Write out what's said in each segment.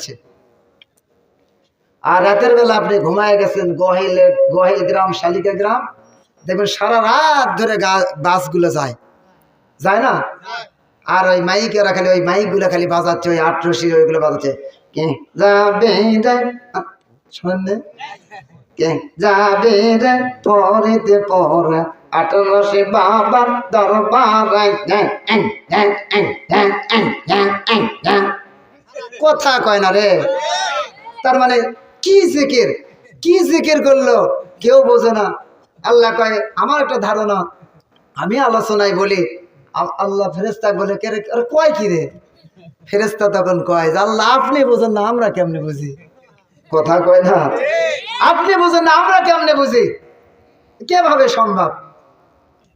যাচ্ছে। আর রাতের বেলা আপনি ঘুমায় গেছেন, গহিলে, গহিল গ্রাম, শালিকা গ্রাম, দেখবেন সারা রাত ধরে বাসগুলো যায়। যায় না? আর ওই মাইক ওরা খালি, ওই মাইকগুলো খালি বাজাচ্ছে, ওই আটরশি ওইগুলো বাজাচ্ছে। কে যাবে যাবে রে? পরেতে পরে আঠারোশে বাবার দরবার। কথা কয় না রে। তার মানে কি জিকির? কি জিকির করল? কেউ বোঝে না। আল্লাহ কয়, আমার একটা ধারণা। আমি আলোচনায় বলি আল্লাহ ফেরেস্তা বলে, কে আরে কয় কি রে? ফেরেস্তা তখন কয় আল্লাহ, আপনি বোঝেন না, আমরা কেমনে বুঝি? কথা কয় না। আপনি বোঝেন না, আমরা কেমনে বুঝি? কেভাবে সম্ভব?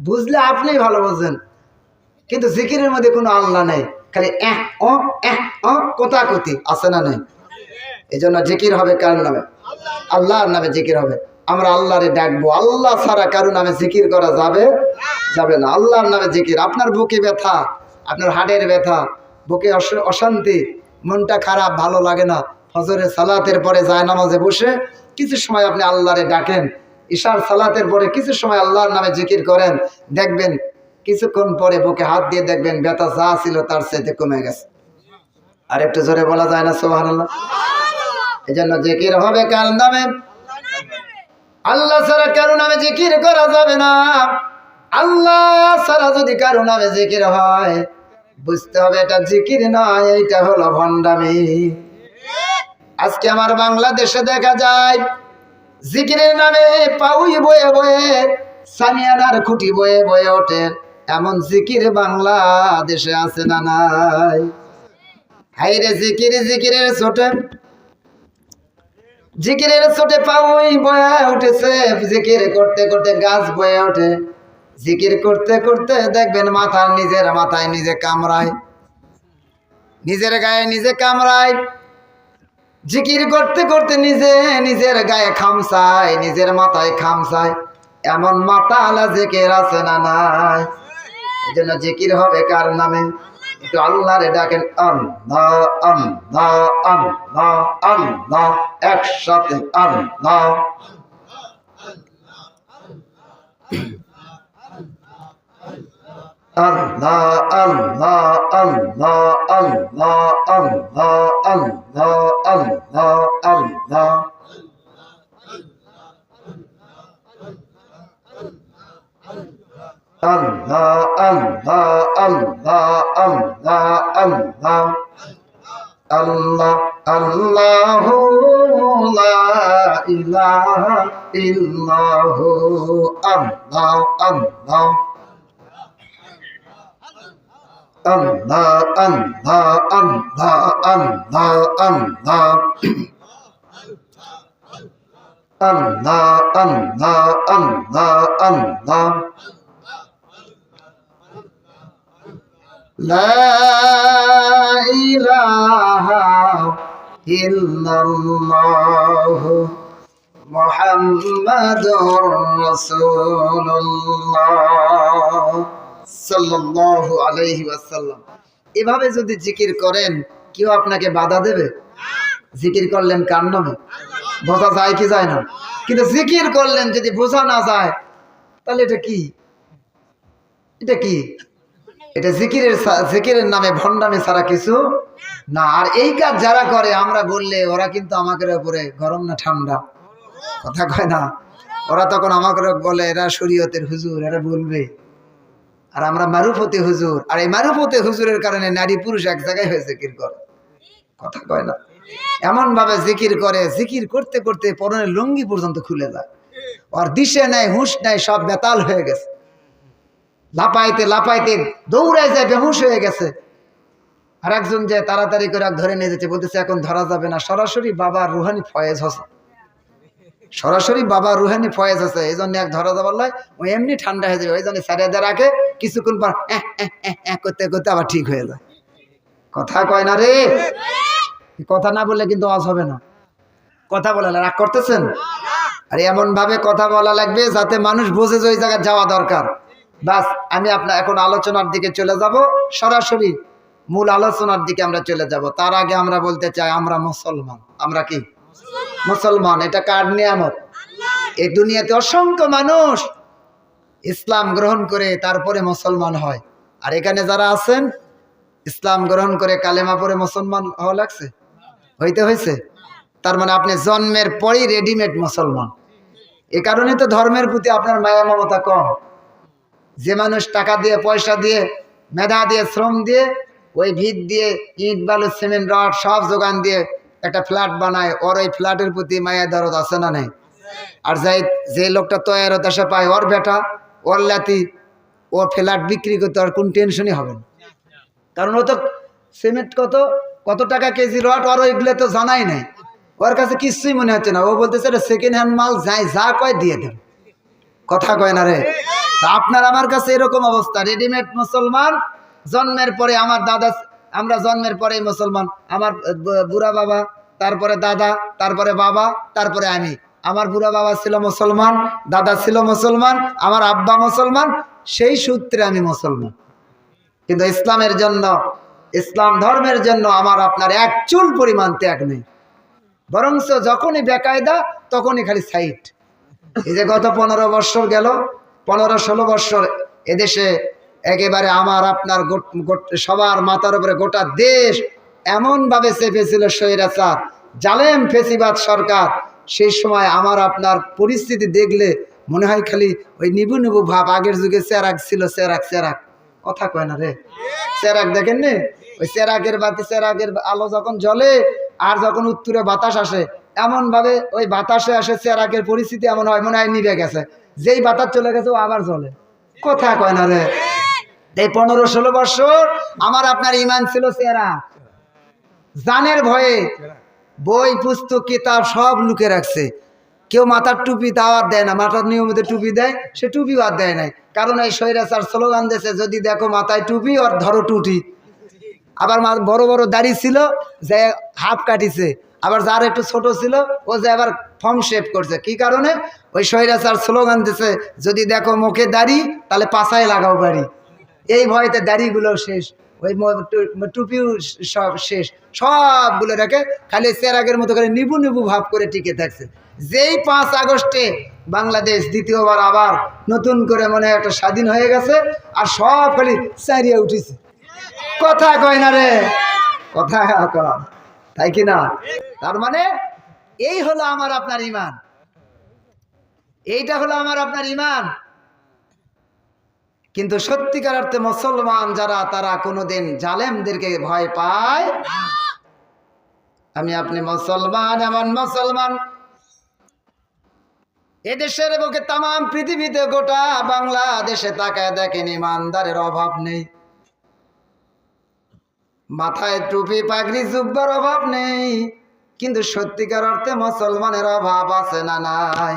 বুঝলে আপনি ভালো বোঝেন। কিন্তু জিকিরের মধ্যে কোনো আল্লাহ নেই। খালি এহ ও এহ ও কোথাকুতি আছে না নেই? এই জন্য জিকির হবে কার নামে? আল্লাহর নামে জিকির হবে। আমরা আল্লাহরে ডাকবো। আল্লাহ ছাড়া কারও নামে জিকির করা যাবে? যাবে না। আল্লাহর নামে জিকির। আপনার বুকে ব্যথা, আপনার হাড়ের ব্যথা, বুকে অশান্তি, মনটা খারাপ, ভালো লাগে না, ফজরের সালাতের পরে যায় নামাজে বসে, কিছু সময় আপনি আল্লাহরে ডাকেন। ঈশার সালাতের পরে কিছু সময় আল্লাহর নামে জিকির করেন। দেখবেন কিছুক্ষণ পরে বুকে হাত দিয়ে দেখবেন ব্যথা যা ছিল তার সাথে কমে গেছে। আর একটু জোরে বলা যায় না সোহান এই জন্য জিকির হবে কার নামে? আল্লাহ ছাড়া কারও নামে জিকির করা যাবে না। আল্লাহ ছাড়া যদি কারও নামে জিকির হয় বুঝতে হবে এটা জিকির নয় এইটা হলো ভণ্ডামি। আজকে আমার বাংলাদেশে দেখা যায় জিকিরের নামে পাউই বয়ে বয়ে সামিয়ানার খুঁটি বয়ে বয়ে ওঠে। এমন জিকির বাংলাদেশে আছে না নাই? হাইরে জিকির, জিকিরের ছোটে। জিকিরের ছোটে পাউই বয়ে উঠেছে। জিকির করতে করতে গাছ বয়ে ওঠে। জিকির করতে করতে দেখবেন মাথার নিজের মাথায় নিজে কামড়ায়। নিজের গায়ে নিজে কামড়ায়। জিকির করতে করতে নিজে নিজের গায়ে খামসায় নিজের মাথায় খামসায় এমন মাথা আলা জিকির আছে না নাই? এজন্য জিকির হবে কার নামে? একটু আল্লাহ রে ডাকেন আন না আন না আন না আন না, একসাথে আন না। আল্লাহ আল্লাহ আল্লাহ আল্লাহ লা ইলাহা ইল্লাহু আল্লাহ আল্লাহ আল্লাহ আল্লাহ আল্লাহ আল্লাহ আল্লাহ আল্লাহ আল্লাহ আল্লাহ আল্লাহ لا إله ইল্লাল্লাহু মুহাম্মাদুর রাসূলুল্লাহ সাল্লাল্লাহু আলাইহি ওয়াসাল্লাম। এভাবে যদি জিকির করেন, কেউ আপনাকে বাধা দেবে? জিকির করলেন কার নামে? বোঝা যায় কি যায় না? কিন্তু জিকির করলেন যদি বোঝা না যায়, তাহলে এটা কি? এটা কি? এটা জিকিরের জিকিরের নামে ভণ্ডামি ছাড়া কিছু না। আর এই কাজ যারা করে, আমরা বললে ওরা কিন্তু আমাদের উপরে গরম না ঠান্ডা। কথা কয় না? ওরা তখন আমাকে বলে, এরা শরীয়তের হুজুর, এরা বলবে। আর আমরা মারুফতে হুজুর। আর এই মারুফতে হুজুরের কারণে নারী পুরুষ এক জায়গায় হয়ে জিকির করে। কথা কয় না? এমন ভাবে জিকির করে, জিকির করতে করতে পরনের লুঙ্গি পর্যন্ত খুলে যায়। আর দিশে নেয় হুঁশ নেয় সব বেতাল হয়ে গেছে। লাপাইতে লাপাইতে দৌড়ায় যায়, বেহুশ হয়ে গেছে। আর একজন যে তাড়াতাড়ি করে ধরে নিয়ে যাচ্ছে, বলতেছে, এখন ধরা যাবে না। সরাসরি বাবা রুহানি ফয়েজ হসে সরাসরি বাবা রুহানি ফয়েজ আছে এই জন্য এক ধরা যাবার লয়, ও এমনি ঠান্ডা হয়ে যাবে। ওই জন্য দিয়ে রাখে কিছুক্ষণ পর করতে করতে আবার ঠিক হয়ে যায়। কথা কয় না রে? কথা না বললে কিন্তু আজ হবে না। কথা বলে রাগ করতেছেন? আর এমন ভাবে কথা বলা লাগবে যাতে মানুষ বোঝে যে ওই জায়গায় যাওয়া দরকার। বাস আমি আপনার এখন আলোচনার দিকে চলে যাব। সরাসরি মূল আলোচনার দিকে আমরা চলে যাব। তার আগে আমরা বলতে চাই আমরা মুসলমান। আমরা কি? মুসলমান। এটা কার নিয়ামত? এই দুনিয়াতে অসংখ্য মানুষ ইসলাম গ্রহণ করে তারপরে মুসলমান হয়। আর এখানে যারা আছেন ইসলাম গ্রহণ করে কালেমা পরে মুসলমান হওয়া লাগছে? হইতে হয়েছে তার মানে আপনি জন্মের পরেই রেডিমেড মুসলমান। এ কারণে তো ধর্মের প্রতি আপনার মায়া মমতা কম। যে মানুষ টাকা দিয়ে, পয়সা দিয়ে, মেধা দিয়ে, শ্রম দিয়ে, ওই ভিত দিয়ে ইট, বালু, সিমেন্ট, রড সব যোগান দিয়ে একটা ফ্ল্যাট বানায়, ওর ওই ফ্ল্যাটের প্রতি মায়া, দরদ আছে না নেই? আর যাই যে লোকটা তৈয়ার দেশে পায় ওর বেটা, ওর লাতি, ও ফ্ল্যাট বিক্রি করতে আর কোন টেনশনই হবে না। কারণ ও তো সিমেন্ট কত কত টাকা কেজি রড, ওর ওইগুলো তো জানাই নাই। ওর কাছে কিছুই মনে হচ্ছে না। ও বলতেছে, এটা সেকেন্ড হ্যান্ড মাল, যাই, যা কয় দিয়ে দেন কথা কয় না রে। আপনার আমার কাছে এরকম অবস্থা। রেডিমেড মুসলমান, জন্মের পরে আমার দাদা, আমরা জন্মের পরেই মুসলমান। আমার বুড়া বাবা, তারপরে দাদা, তারপরে বাবা, তারপরে আমি। আমার বুড়া বাবা ছিল মুসলমান, দাদা ছিল মুসলমান, আমার আব্বা মুসলমান, সেই সূত্রে আমি মুসলমান। কিন্তু ইসলামের জন্য, ইসলাম ধর্মের জন্য আমার আপনার এক চুল পরিমাণ ত্যাগ নেই। বরঞ্চ যখনই বেকায়দা, তখনই খালি সাইট। এই যে গত পনেরো বৎসর গেল পনেরো ষোলো বৎসর এদেশে একেবারে আমার, আপনার সবার মাথার উপরে গোটা দেশ এমনভাবে চেপেছিল স্বৈরাচার, জালেম ফেসিবাদ সরকার। সেই সময় আমার, আপনার পরিস্থিতি দেখলে মনে হয় খালি ওই নিবু নিবু ভাব, আগের যুগে চেরাক ছিল চেরাক চেরাক কথা কয় না রে? চেরাক দেখেন নে? ওই চেরাকের বাতি চেরাকের আলো যখন জ্বলে আর যখন উত্তরে বাতাস আসে এমন ভাবে ওই বাতাসে আসে চেরাকের পরিস্থিতি এমন হয়, মনে হয় নিভে গেছে। যেই বাতাস চলে গেছে, ও আবার জ্বলে। কথা কয় না রে? এই পনেরো ষোলো বছর আমার আপনার ইমান ছিল চেরা জানের ভয়ে বই, পুস্তক, কিতাব সব লুকে রাখছে। কেউ মাথার টুপি তাও আর দেয় না মাথার নিয়মিত টুপি দেয়, সে টুপিও আর দেয় নাই। কারণ এই স্বৈরাচার স্লোগান দিয়েছে, যদি দেখো মাথায় টুপি আর ধরো টুটি। আবার বড় বড় দাড়ি ছিল যে হাফ কাটিছে, আবার যার একটু ছোট ছিল, ও যে আবার ফর্ম শেপ করছে। কি কারণে? ওই স্বৈরাচার স্লোগান দিছে, যদি দেখো মুখে দাড়ি, তাহলে পাছায় লাগাও বাড়ি। এই ভয়তে দাড়িগুলো শেষ, ওই টুপিও সব শেষ। সবগুলো রেখে খালি আগের মতো করে নিবু নিবু ভাব করে টিকে থাকছে। যেই পাঁচ আগস্টে বাংলাদেশ দ্বিতীয়বার আবার নতুন করে মনে একটা স্বাধীন হয়ে গেছে, আর সব খালি চারিয়ে উঠেছে। কথা কয় না রে? কথা কয়। তাই কি না? তার মানে এই হলো আমার আপনার ইমান এইটা হলো আমার আপনার ইমান কিন্তু সত্যিকার অর্থে মুসলমান যারা, তারা কোনোদিন জালেমদেরকে ভয় পায় আমি আপনি মুসলমান, এমন মুসলমান। এদেশের বুকে তাম পৃথিবীতে গোটা বাংলাদেশে তাকায় দেখেন ইমানদারের অভাব নেই। মাথায় টুপি, পাগড়ি, জুব্বার অভাব নেই। কিন্তু সত্যিকার অর্থে মুসলমানের অভাব আছে না নাই?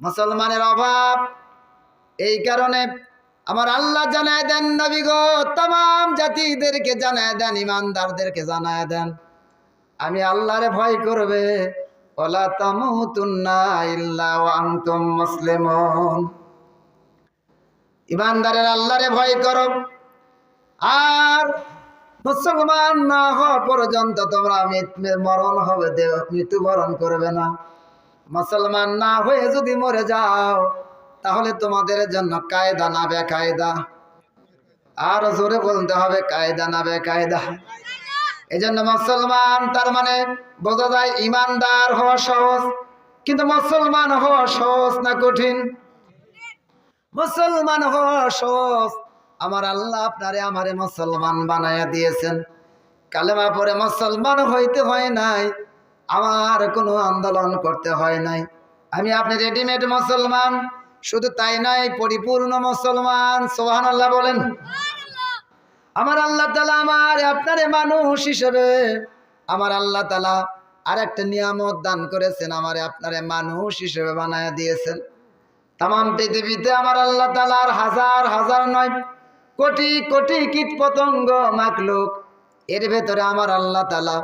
মুসলমানের অভাব এই কারণে আমার আল্লাহ জানায় দেন, নবী গো তাম জাতিদেরকে জানায় দেন, ইমানদারদেরকে জানায় দেন। আমি আল্লাহরে ভয় করবে, ওলা তামুতুন্না ইল্লা ইমানদারের আল্লাহরে ভয় করো। আর মুসলমান না হওয়া পর্যন্ত তোমরা মরণ হবে মৃত্যুবরণ করবে না। মুসলমান না হয়ে যদি মরে যাও, তাহলে তোমাদের জন্য কায়দা না বেকায়দা। আর জোরে বলতে হবে, কায়দা না বেকায়দা। এই জন্য মুসলমান, তার মানে বোঝা যায় ইমানদার হওয়া সহজ, কিন্তু মুসলমান হওয়া সহজ না কঠিন? মুসলমান হওয়া সহজ আমার আল্লাহ আপনারে আমারে মুসলমান বানায়া দিয়েছেন। কালেমা পরে মুসলমান হইতে হয় নাই, আমার কোনো আন্দোলন করতে হয় নাই। আমি আপনি রেডিমেড মুসলমান, শুধু তাই নয়, পরিপূর্ণ মুসলমান সোহান আল্লাহ বলেন। আমার আল্লাহ তালা আমার আপনারে মানুষ হিসেবে, আমার আল্লাহ তালা আর একটা নিয়ামত দান করেছেন, আমারে আপনারে মানুষ হিসেবে বানায় দিয়েছেন। তাম পৃথিবীতে আমার আল্লাহ তালার হাজার হাজার নয় কোটি কোটি কীট পতঙ্গ মাকলুক। এর ভেতরে আমার আল্লাহ তালা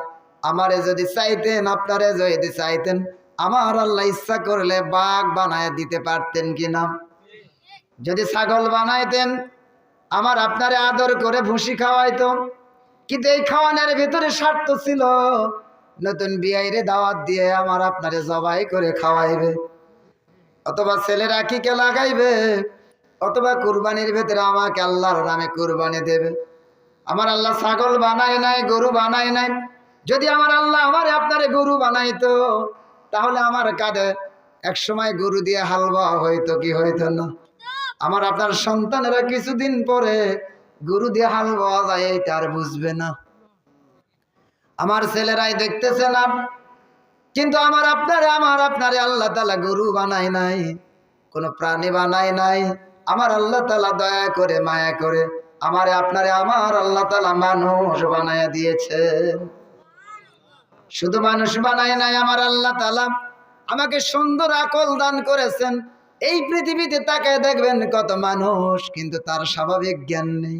আমারে যদি চাইতেন, আপনারে যদি চাইতেন, আমার আল্লাহ ইচ্ছা করলে বাঘ বানায় দিতে পারতেন কিনা? যদি ছাগল বানাইতেন, আমার আপনারে আদর করে ভুসি খাওয়াইতো। কিন্তু এই খাওয়ানোর ভেতরে স্বার্থ ছিল। নতুন বিয়াইরে দাওয়াত দিয়ে আমার আপনারে জবাই করে খাওয়াইবে। অথবা ছেলেরা কিকে লাগাইবে? অথবা কুরবানির ভেতরে আমাকে আল্লাহর নামে কুরবানি দেবে। আমার আল্লাহ ছাগল বানায় নাই, গরু বানায় নাই। যদি আমার আল্লাহ আমার আপনারে গরু বানাইতো, তাহলে আমার কাঁধে এক সময় গরু দিয়ে হালবা হইতো কি হইতো না? আমার আপনার সন্তানেরা কিছুদিন পরে গরু দিয়ে হালবা যায়, এইটা আর বুঝবে না। আমার ছেলেরাই দেখতেছে না, কিন্তু আমার আপনারে আমার আপনারে আল্লাহ তালা গরু বানায় নাই, কোনো প্রাণী বানায় নাই। আমার আল্লাহ তালা দয়া করে, মায়া করে আমারে, আপনারে আমার আল্লাহ তালা মানুষ বানায় দিয়েছে। শুধু মানুষ বানায় নাই, আমার আল্লাহ তালা আমাকে সুন্দর আকল দান করেছেন। এই পৃথিবীতে তাকায় দেখবেন কত মানুষ, কিন্তু তার স্বাভাবিক জ্ঞান নেই।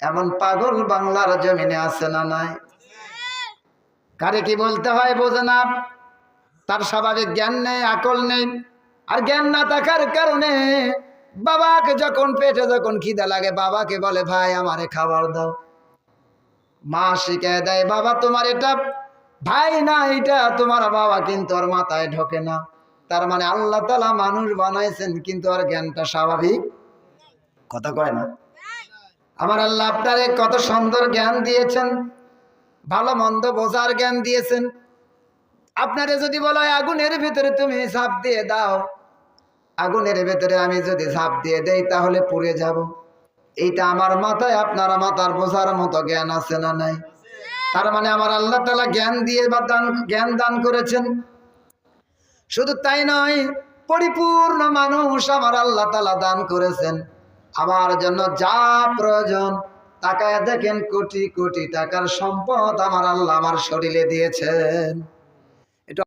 এমন পাগল বাংলার জমিনে আছে না নাই? কারে কি বলতে হয় বোঝে না। তার স্বাভাবিক জ্ঞান নেই, আকল নেই। আর জ্ঞান না থাকার কারণে বাবাকে যখন পেটে যখন খিদা লাগে, বাবাকে বলে, ভাই, আমারে খাবার দাও। মা শিখে দেয়, বাবা, তোমার এটা ভাই না, এটা তোমার বাবা কিন্তু ওর মাথায় ঢোকে না। তার মানে আল্লাহ তালা মানুষ বানাইছেন, কিন্তু আর জ্ঞানটা স্বাভাবিক। কথা কয় না? আমার আল্লাহ আপনারে কত সুন্দর জ্ঞান দিয়েছেন, ভালো মন্দ বোঝার জ্ঞান দিয়েছেন। আপনারে যদি বলো, আগুনের ভিতরে তুমি হিসাব দিয়ে দাও। আগুনের ভেতরে আমি যদি ঝাঁপ দিয়ে দেই, তাহলে পুড়ে যাব। এইটা আমার মাথায়, আপনার মাথার বোঝার মতো জ্ঞান আছে না নাই? তার মানে আমার আল্লাহ তালা জ্ঞান দিয়ে বা দান, জ্ঞান দান করেছেন। শুধু তাই নয়, পরিপূর্ণ মানুষ আমার আল্লাহ তালা দান করেছেন। আমার জন্য যা প্রয়োজন, তাকায় দেখেন কোটি কোটি টাকার সম্পদ আমার আল্লাহ আমার শরীরে দিয়েছেন।